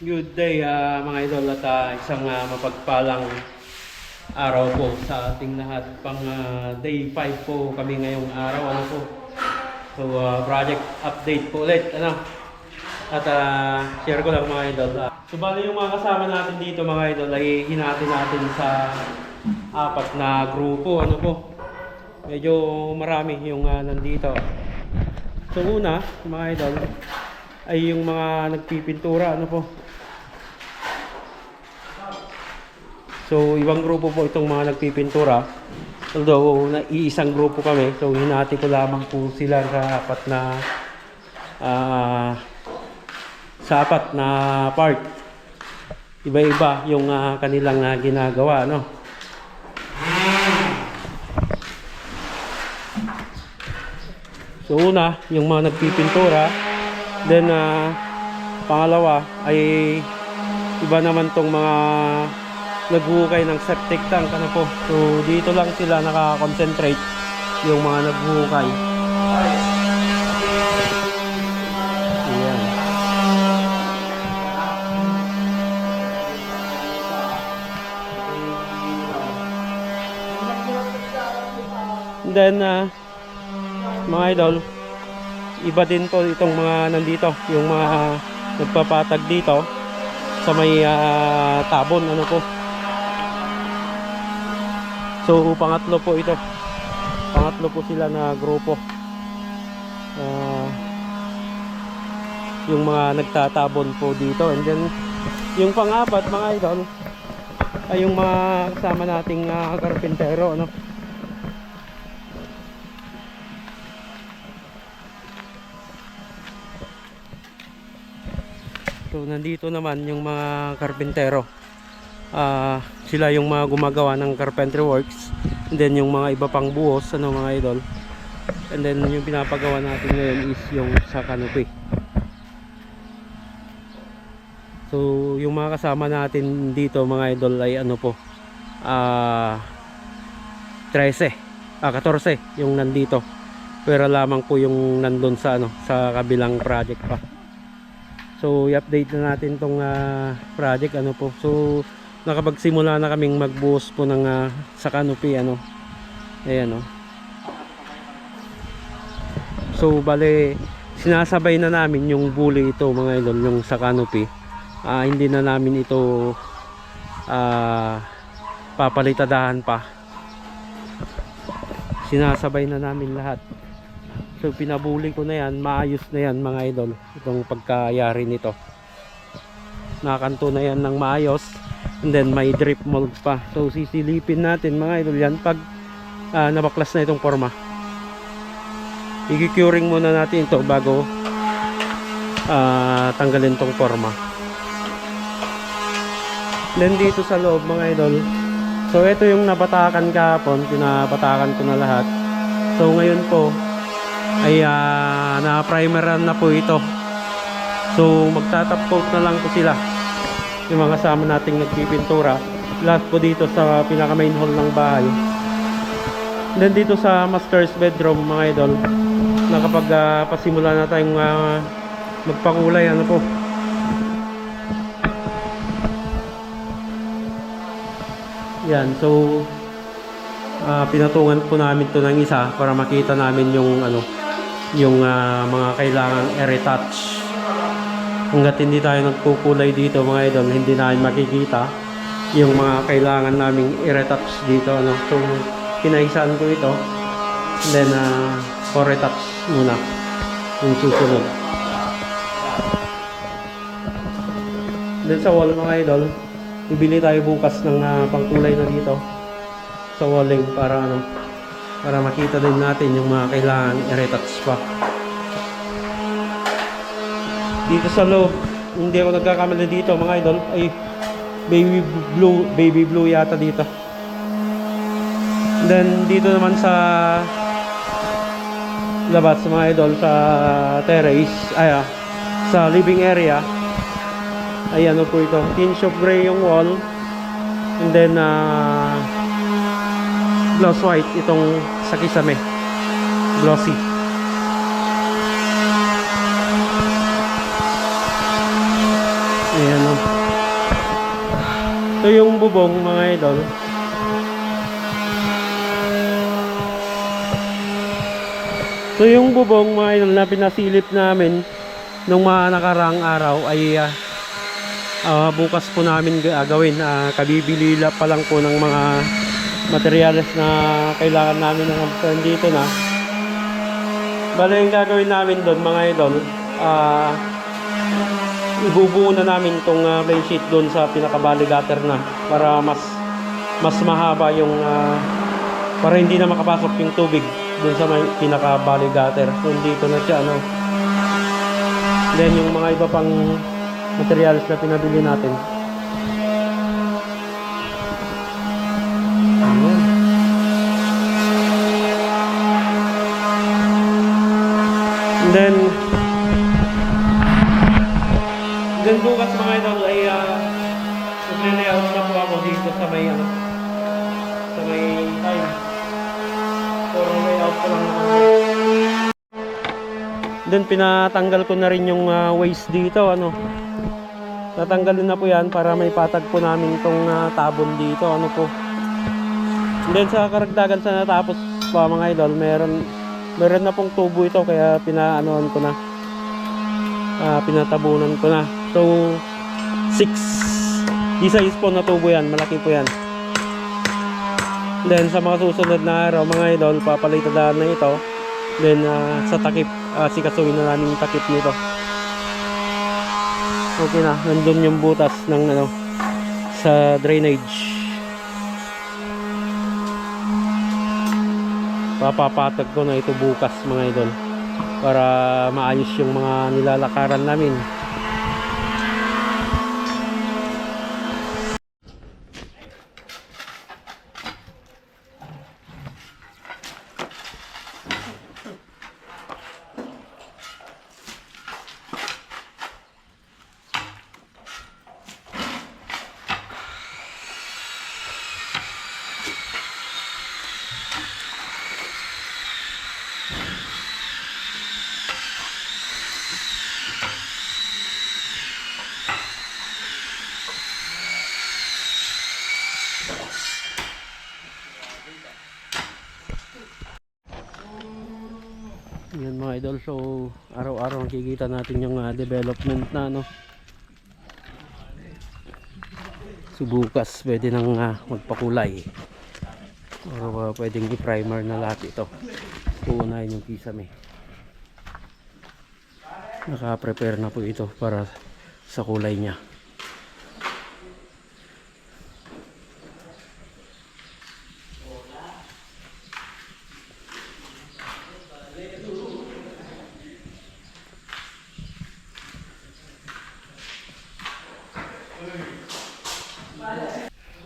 Good day ah, mga idol at ah, isang ah, mapagpalang araw po sa ating lahat. Pang ah, day 5 po kami ngayong araw. Ano po? So ah, project update po ulit. Ano? At ah, share ko lang mga idol. ah. so yung mga kasama natin dito mga idol ay hinati natin sa apat na grupo. Ano po? Medyo marami yung ah, nandito. So una, mga idol, ay yung mga nagpipintura, ano po. So, ibang grupo po itong mga nagpipintura. Although, na iisang grupo kami. So, hinati ko lamang po sila sa apat na ah, sa apat na part. Iba-iba yung ah, kanilang ah, ginagawa, no? So, una, yung mga nagpipintura. Then, ah, pangalawa ay iba naman tong mga naghuhukay ng septic tank ano po. So dito lang sila naka-concentrate yung mga naghuhukay. Then ah, mga idol, iba din po itong mga nandito, yung mga nagpapatag dito sa may ah, tabon ano po. So pangatlo po ito. Pangatlo po sila na grupo. Ah, yung mga nagtatabon po dito and then yung pangapat mga idol ay yung mga kasama nating ah, karpintero ano. So nandito naman yung mga karpintero. Ah, sila yung mga gumagawa ng carpentry works. And then yung mga iba pang buhos, ano mga idol. And then yung pinapagawa natin ngayon is yung sa canopy. So yung mga kasama natin dito mga idol ay ano po. Ah 13. Ah 14 yung nandito. Pero lamang po yung nandun sa ano sa kabilang project pa. So, i-update na natin tong ah, project ano po. So, nakapagsimula na kaming magbuhos po ng ah, sa canopy ano. Ayan oh. So, bale sinasabay na namin yung bully ito mga idol yung sa canopy. Ah, hindi na namin ito ah papalitadahan pa. Sinasabay na namin lahat. So pinabuli ko na yan, maayos na yan mga idol, itong pagkayari nito. Nakanto na yan ng maayos and then may drip mold pa. So sisilipin natin mga idol yan pag ah, nabaklas na itong forma. I-curing muna natin ito bago ah, tanggalin tong forma. Then dito sa loob mga idol, so ito yung napatakan kahapon, pinapatakan ko na lahat. So ngayon po, ay ah, na-primeran na po ito. So magtatap coat na lang po sila. Yung mga kasama nating nagpipintura. Lahat po dito sa pinaka main hall ng bahay. Then dito sa master's bedroom mga idol, nakapag ah, pasimula na tayong ah, magpakulay ano po. Yan, so ah, pinatungan po namin to ng isa para makita namin yung ano yung ah, mga kailangan i-retouch hanggat hindi tayo nagkukulay dito mga idol hindi namin makikita yung mga kailangan naming i-retouch dito ano. So kinaisan ko ito. Then uh, for retouch muna yung susunod. Then sa wall mga idol bibili tayo bukas ng ah, pangkulay na dito sa walling para ano para makita din natin yung mga kailangan i-retouch pa dito sa loob hindi ako nagkakamali dito mga idol. Ay baby blue baby blue yata dito. Then dito naman sa labas mga idol sa terrace ay ah, sa living area. Ay ano po ito? Tinge of gray yung wall. And then ah gloss white itong sa kisame. Glossy ayan ang Ito yung bubong mga idol. So yung bubong mga idol na pinasilip namin nung mga nakarang araw ay ah, ah, bukas po namin gagawin. Uh, kabibili pa lang po ng mga materyales na kailangan namin ng dito na. Bale yung gagawin namin doon mga idol, ah ibubuo na namin itong uh, play sheet doon sa pinakabali gutter na para mas mas mahaba yung ah, para hindi na makapasok yung tubig doon sa may pinakabali gutter. So dito na siya ano. Then yung mga iba pang materials na pinabili natin. And then Then bukas mga idol ay uh, layout na po ako dito sa may ano sa may time. Puro layout ko lang ako. Then pinatanggal ko na rin yung uh, waste dito ano. Tatanggalin na po yan para may patag po namin itong uh, tabon dito ano po. And then sa karagdagan sa natapos pa mga idol, meron meron na pong tubo ito kaya pinaanoan ko na. Ah, pinatabunan ko na. So 6 isa is po na tubo yan, malaki po yan. Then sa mga susunod na araw mga idol, papalitadaan na ito. Then ah, sa takip, uh, sikasuin na namin yung takip nito. Okay na, nandun yung butas ng ano sa drainage. Papapatag ko na ito bukas mga idol para maayos yung mga nilalakaran namin. Yan mga idol, so araw-araw nakikita natin yung ah, development na ano. So bukas pwede nang ah, magpakulay. Or ah, pwedeng i-primer na lahat ito. Uunahin yung kisame. Naka-prepare na po ito para sa kulay niya.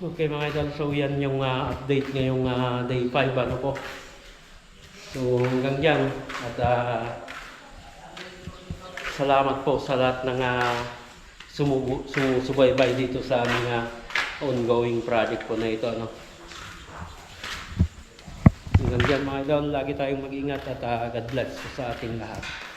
Okay mga idol, so yan yung ah, update ngayong ah, day 5 ano po. So hanggang dyan at ah, salamat po sa lahat ng uh, sumubu, sumusubaybay dito sa aming ah, ongoing project po na ito. Ano. Hanggang dyan mga idol, lagi tayong mag-ingat at ah, God bless sa ating lahat.